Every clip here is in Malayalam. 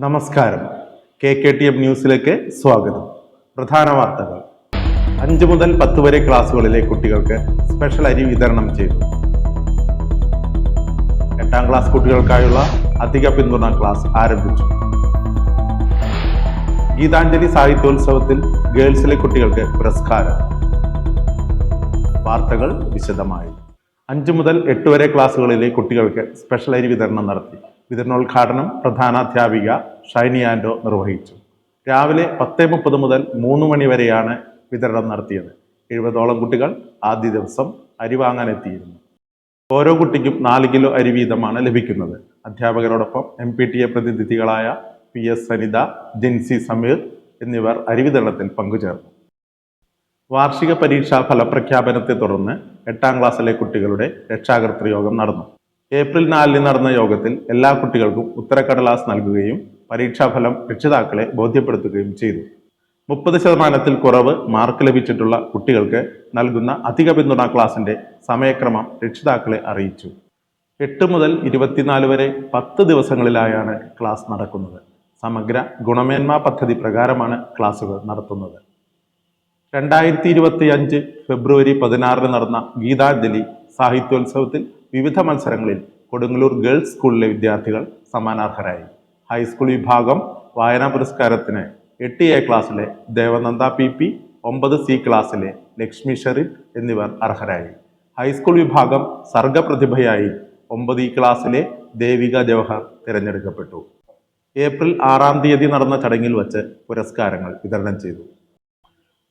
നമസ്കാരം. കെ കെ ടി എം ന്യൂസിലേക്ക് സ്വാഗതം. പ്രധാന വാർത്തകൾ. അഞ്ച് മുതൽ പത്ത് വരെ ക്ലാസ്സുകളിലെ കുട്ടികൾക്ക് സ്പെഷ്യൽ അരി വിതരണം ചെയ്തു. എട്ടാം ക്ലാസ് കുട്ടികൾക്കായുള്ള അധിക പിന്തുണ ക്ലാസ് ആരംഭിച്ചു. ഗീതാഞ്ജലി സാഹിത്യോത്സവത്തിൽ ഗേൾസിലെ കുട്ടികൾക്ക് പുരസ്കാരം. വാർത്തകൾ വിശദമായി. അഞ്ചു മുതൽ എട്ട് വരെ ക്ലാസ്സുകളിലെ കുട്ടികൾക്ക് സ്പെഷ്യൽ അരി വിതരണം നടത്തി. വിതരണോദ്ഘാടനം പ്രധാനാധ്യാപിക ഷൈനി ആൻഡോ നിർവഹിച്ചു. രാവിലെ പത്ത് മുപ്പത് മുതൽ മൂന്ന് മണി വരെയാണ് വിതരണം നടത്തിയത്. എഴുപതോളം കുട്ടികൾ ആദ്യ ദിവസം അരി വാങ്ങാനെത്തിയിരുന്നു. ഓരോ കുട്ടിക്കും നാല് കിലോ അരി വീതമാണ് ലഭിക്കുന്നത്. അധ്യാപകരോടൊപ്പം എം പി ടി എ പ്രതിനിധികളായ പി എസ് സനിത ജിൻസി സമീർ എന്നിവർ അരി വിതരണത്തിൽ പങ്കുചേർന്നു. വാർഷിക പരീക്ഷാ ഫലപ്രഖ്യാപനത്തെ തുടർന്ന് എട്ടാം ക്ലാസ്സിലെ കുട്ടികളുടെ രക്ഷാകർതൃയോഗം നടന്നു. ഏപ്രിൽ നാലിന് നടന്ന യോഗത്തിൽ എല്ലാ കുട്ടികൾക്കും ഉത്തരക്കടലാസ് നൽകുകയും പരീക്ഷാഫലം രക്ഷിതാക്കളെ ബോധ്യപ്പെടുത്തുകയും ചെയ്തു. മുപ്പത് ശതമാനത്തിൽ കുറവ് മാർക്ക് ലഭിച്ചിട്ടുള്ള കുട്ടികൾക്ക് നൽകുന്ന അധിക പിന്തുണ ക്ലാസിന്റെ സമയക്രമം രക്ഷിതാക്കളെ അറിയിച്ചു. എട്ട് മുതൽ ഇരുപത്തിനാല് വരെ പത്ത് ദിവസങ്ങളിലായാണ് ക്ലാസ് നടക്കുന്നത്. സമഗ്ര ഗുണമേന്മ പദ്ധതി പ്രകാരമാണ് ക്ലാസുകൾ നടത്തുന്നത്. രണ്ടായിരത്തി ഇരുപത്തി അഞ്ച് ഫെബ്രുവരി പതിനാറിന് നടന്ന ഗീതാഞ്ജലി സാഹിത്യോത്സവത്തിൽ വിവിധ മത്സരങ്ങളിൽ കൊടുങ്ങല്ലൂർ ഗേൾസ് സ്കൂളിലെ വിദ്യാർത്ഥികൾ സമ്മാനാർഹരായി. ഹൈസ്കൂൾ വിഭാഗം വായനാ പുരസ്കാരത്തിന് എട്ട് എ ക്ലാസ്സിലെ ദേവനന്ദ പി പി ഒമ്പത് സി ക്ലാസ്സിലെ ലക്ഷ്മി ഷെറിൻ എന്നിവർ അർഹരായി. ഹൈസ്കൂൾ വിഭാഗം സർഗപ്രതിഭയായി ഒമ്പത് ഇ ക്ലാസ്സിലെ ദേവിക ജവഹർ തിരഞ്ഞെടുക്കപ്പെട്ടു. ഏപ്രിൽ ആറാം തീയതി നടന്ന ചടങ്ങിൽ വച്ച് പുരസ്കാരങ്ങൾ വിതരണം ചെയ്തു.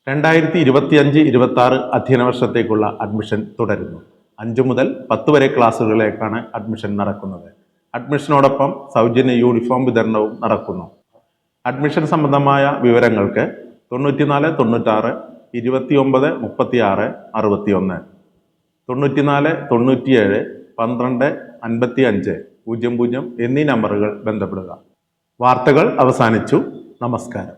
രണ്ടായിരത്തി ഇരുപത്തിയഞ്ച് ഇരുപത്തി ആറ് അധ്യയന വർഷത്തേക്കുള്ള അഡ്മിഷൻ തുടരുന്നു. അഞ്ചു മുതൽ പത്ത് വരെ ക്ലാസ്സുകളിലേക്കാണ് അഡ്മിഷൻ നടക്കുന്നത്. അഡ്മിഷനോടൊപ്പം സൗജന്യ യൂണിഫോം വിതരണവും നടക്കുന്നു. അഡ്മിഷൻ സംബന്ധമായ വിവരങ്ങൾക്ക് തൊണ്ണൂറ്റിനാല് തൊണ്ണൂറ്റാറ് ഇരുപത്തിയൊമ്പത് മുപ്പത്തിയാറ് അറുപത്തിയൊന്ന്. തൊണ്ണൂറ്റിനാല് തൊണ്ണൂറ്റിയേഴ് പന്ത്രണ്ട് അൻപത്തി അഞ്ച് പൂജ്യം പൂജ്യം എന്നീ നമ്പറുകൾ ബന്ധപ്പെടുക. വാർത്തകൾ അവസാനിച്ചു. നമസ്കാരം.